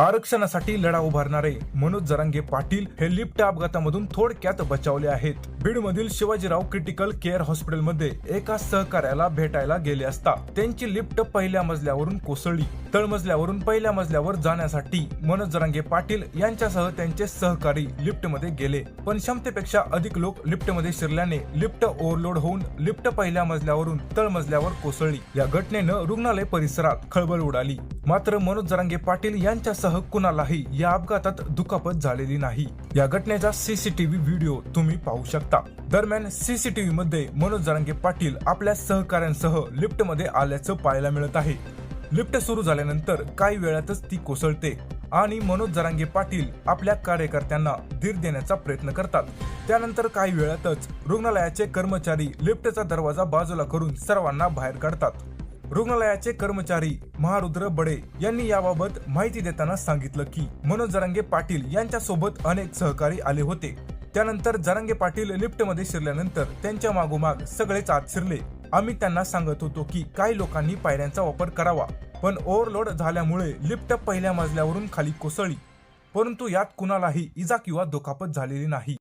आरक्षणासाठी लढा उभारणारे मनोज जरांगे पाटील हे लिफ्ट अपघातामधून थोडक्यात बचावले आहेत. बीडमधील शिवाजीराव क्रिटिकल केअर हॉस्पिटलमध्ये एका सहकार्याला भेटायला गेले असता त्यांची लिफ्ट पहिल्या मजल्यावरून कोसळली. तळमजल्यावरून पहिल्या मजल्यावर जाण्यासाठी मनोज जरांगे पाटील यांच्यासह त्यांचे सहकारी लिफ्टमध्ये गेले. पण क्षमतेपेक्षा अधिक लोक लिफ्टमध्ये शिरल्याने लिफ्ट ओव्हरलोड होऊन लिफ्ट पहिल्या मजल्यावरून तळमजल्यावर कोसळली. या घटनेनं रुग्णालय परिसरात खळबळ उडाली. मात्र मनोज जरांगे पाटील यांच्यासह कुणालाही या अपघातात दुखापत झालेली नाही. या घटनेचा सीसीटीव्ही व्हिडिओ तुम्ही पाहू शकता. दरम्यान सीसीटीव्ही मध्ये मनोज जरांगे पाटील आपल्या सहकाऱ्यांसह लिफ्टमध्ये आल्याचं पाहायला मिळत आहे. लिफ्ट सुरू झाल्यानंतर काही वेळातच ती कोसळते आणि मनोज जरांगे पाटील आपल्या कार्यकर्त्यांना धीर देण्याचा प्रयत्न करतात. त्यानंतर काही वेळातच रुग्णालयाचे कर्मचारी लिफ्टचा दरवाजा बाजूला करून सर्वांना बाहेर काढतात. रुग्णालयाचे कर्मचारी महारुद्र बडे यांनी याबाबत माहिती देताना सांगितलं की मनोज जरांगे पाटील यांच्या सोबत अनेक सहकारी आले होते. त्यानंतर जरांगे पाटील लिफ्टमध्ये शिरल्यानंतर त्यांच्या मागोमाग सगळेच आत शिरले. आम्ही त्यांना सांगत होतो की काही लोकांनी पायऱ्यांचा वापर करावा पण ओव्हरलोड झाल्यामुळे लिफ्ट पहिल्या मजल्यावरून खाली कोसळली. परंतु यात कुणालाही इजा किंवा दुखापत झालेली नाही.